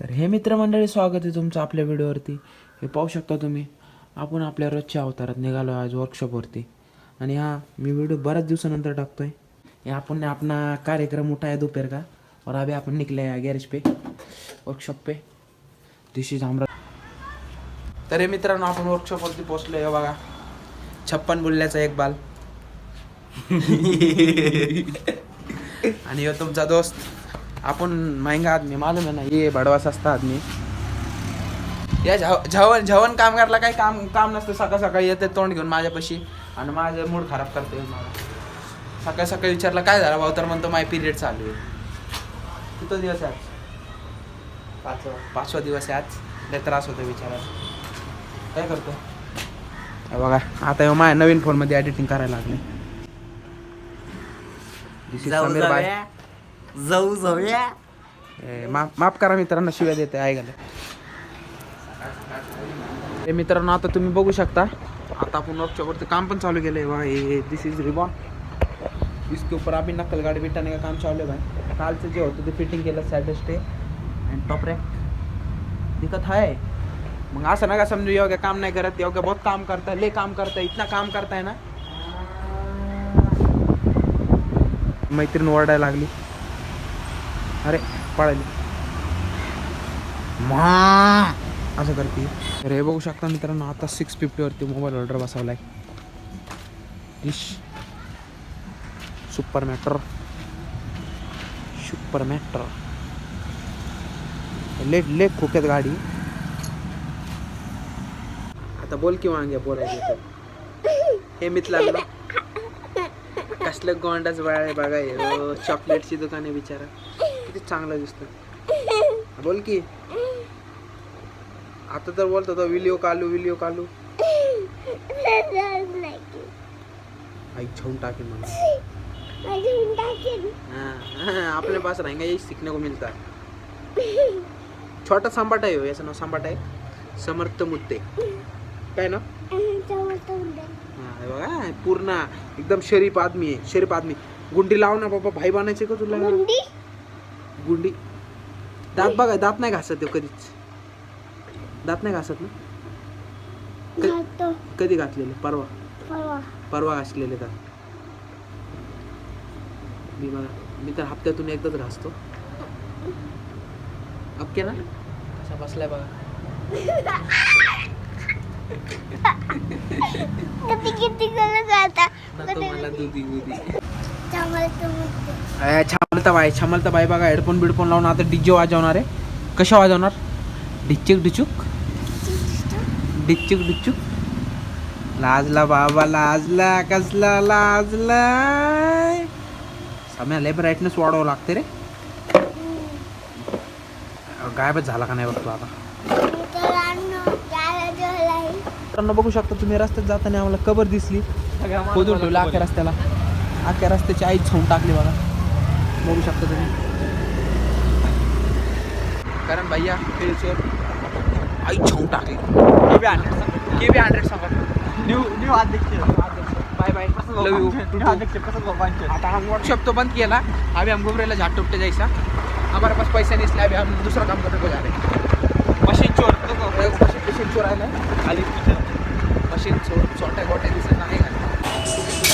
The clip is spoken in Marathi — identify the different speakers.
Speaker 1: तर हे मित्रमंडळी स्वागत आहे तुमचं आपल्या व्हिडिओवरती. हे पाहू शकता तुम्ही आपण आपल्या रोजच्या अवतारात निघालो आज वर्कशॉपवरती आणि हा मी व्हिडिओ बऱ्याच दिवसानंतर टाकतोय. आहे अपन ने अपना कार्यक्रम उठाया दोपहर का? और अभी आपण निकले या गॅरेज पे वर्कशॉप पे. दिस इज हमरा तर हे मित्रांनो आपण वर्कशॉपवरती पोहोचलो आहे बघा. छप्पन बुलल्याचा एक बाल. आणि ह्यो तुमचा दोस्त. आपण महंगा आदमी मालूम आहे ना ये बडवास असता आदमी. या झव- झवन झवन कामगारला काही काम काम नसतं सकाळ सकाळी येते तोंड घेऊन माझ्यापाशी. आणि माझं मूड खराब करते मला. सकाळी सकाळी विचारलं काय झालं भाऊ? तर म्हणतो माय पिरियड चालू आहे. किती दिवस आहे आज? पाचवा. पाचवा दिवस आहे आज. लय त्रास होतो विचारायला. काय करतो बघा आता माझ्या नवीन फोनमध्ये एडिटिंग करायला लागले.
Speaker 2: जाऊ जाऊया जाऊ
Speaker 1: ए, माफ माफ करा मित्रांनो शिव्या देते ऐकायला. हे मित्रांनो आता तुम्ही बघू शकता आता आपण वर्कशॉपवरती काम पण चालू केलं आहे बघा हे दिस इज रिबॉन इसके ऊपर आम्ही नक्कल गाड़ी बिठाने का काम चालू आहे भाई. कालचं जे होतं ते फिटिंग केलं सॅटर्सडे अँड टॉप रॅक दिक्कत आहे. मग असं नका समजू योग्य काम नाही करत योग्य बहुत काम करता ले काम करता इतना काम करताय ना. मैत्रीण ओरडायला लागली. अरे पळाली. मा असं करते. तर हे बघू शकता मित्रांनो आता सिक्स फिफ्टीवरती mobile order बसवलाय. Dish super matter super matter late late खोक्यात गाडी. आता बोल की वांग्या बोलायचं हे मित लागलं कसलं गोंडाच बाळ आहे बघा हे. चॉकलेटची दुकान आहे बिचारा. किती चांगलं दिसतं बोल की. आता तर बोलतो होता विलिओ कालू विलिओ कालू आई छाऊन टाकेन मला. अपने पास रहेंगे यही सीखने को? मिलता है छोटा सांबाट आहे हो, याचं नाव सांबाट आहे. समर्थ मुद्दे काय ना बघा पूर्ण एकदम शरीफ आदमी आहे शरीफ आदमी. गुंडी लाव ना बाबा भाई बनायचे का तुला? गुंडी. दात बघा दात नाही घासत तो कधीच. दात नाही घासत ना? कधी घातलेले परवा. परवा. घासलेले दात. मी बघा मी तर हप्त्यातून एकदाच घासतो. अक्के ना? कसा बसलाय बघा. नको मला दुधी. दुधी छामलता बाई छामलता बाई बघा हेडफोन बिडफोन लावून आता डीजे वाजवणार आहे. कशा वाजवणार? डिच्चुक डिचुक डिच्चुक डिच्चुक? लाजला बाबा लाजला कसला लाजला? समय लय ब्राईटनेस वाढवावं लागते रे. गायबच झाला का नाही बघतो आता? बघू शकता तुम्ही रस्त्यात जाताना आम्हाला कबर दिसली. खोदून ठेवलं अख्या रस्त्याला. अख्या रस्त्याची आई छाऊन टाकली बघा. बघू शकता तुम्ही. कारण भैया फिरचोर आई छाऊन टाकली. के बी हंड्रेड सांगा.
Speaker 2: न्यू न्यू अध्यक्ष
Speaker 1: बाय बाय लव यू आता हम वर्कशॉप तो बंद ना अभी हम घूम रहे झाट टुपटे जैसा हमारे पास पैसे नहीं इसलिए अभी हम दूसरा काम करने को जा रहे हैं
Speaker 2: मशीन चोर
Speaker 1: मशीन मशीन चोरायला आली मशीन चोर. छोट्या गोट्या दिसत नाही. का